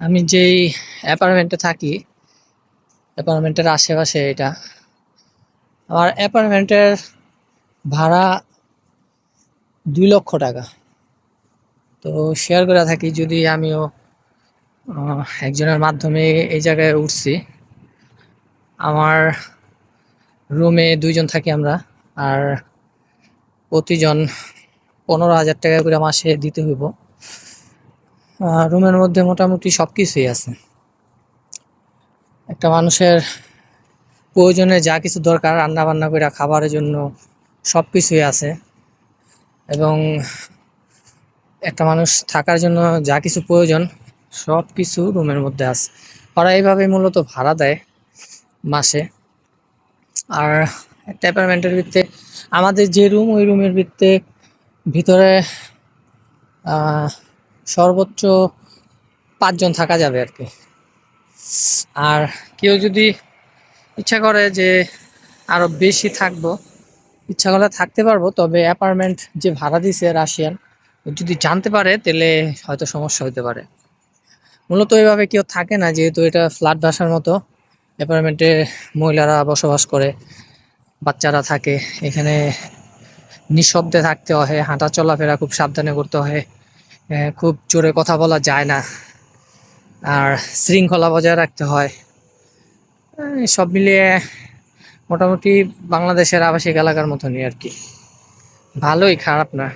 আমি যেই অ্যাপার্টমেন্টে থাকি, অ্যাপার্টমেন্টের আশেপাশে এটা, আমার অ্যাপার্টমেন্টের ভাড়া দুই লক্ষ টাকা। তো শেয়ার করে থাকি, যদি আমিও একজনের মাধ্যমে এই জায়গায় উঠছি। আমার রুমে দুইজন থাকি আমরা, আর প্রতিজন পনেরো হাজার টাকা করে মাসে দিতে হইব। রুমের মধ্যে মোটামুটি সব কিছুই আছে। একটা মানুষের প্রয়োজনে যা কিছু দরকার রান্না বান্না করে খাবারের জন্য সব কিছুই আছে। এবং একটা মানুষ থাকার জন্য যা কিছু প্রয়োজন সব কিছু রুমের মধ্যে আছে। ওরা এইভাবে মূলত ভাড়া দেয় মাসে। আর একটা অ্যাপার্টমেন্টের ভিত্তে আমাদের যে রুম, ওই রুমের ভিত্তে ভিতরে সর্বোচ্চ পাঁচজন থাকা যাবে আর কি। আর কেউ যদি ইচ্ছা করে যে আরও বেশি থাকব, ইচ্ছা করলে থাকতে পারব, তবে অ্যাপার্টমেন্ট যে ভাড়া দিছে রাশিয়ান যদি জানতে পারে, তাহলে হয়তো সমস্যা হতে পারে। মূলত এইভাবে কেউ থাকে না, যেহেতু এটা ফ্ল্যাট বাসার মতো, অ্যাপার্টমেন্টে মহিলারা বসবাস করে, বাচ্চারা থাকে, এখানে নিঃশব্দে থাকতে হয় হাঁটা চলাফেরা খুব সাবধানে করতে হয়। খুব জোরে কথা বলা যায় না। আর শৃঙ্খলা বজায় রাখতে হয়। সব মিলিয়ে মোটামুটি বাংলাদেশের আবাসিক এলাকার মতনই আর কি। ভালোই, খারাপ না।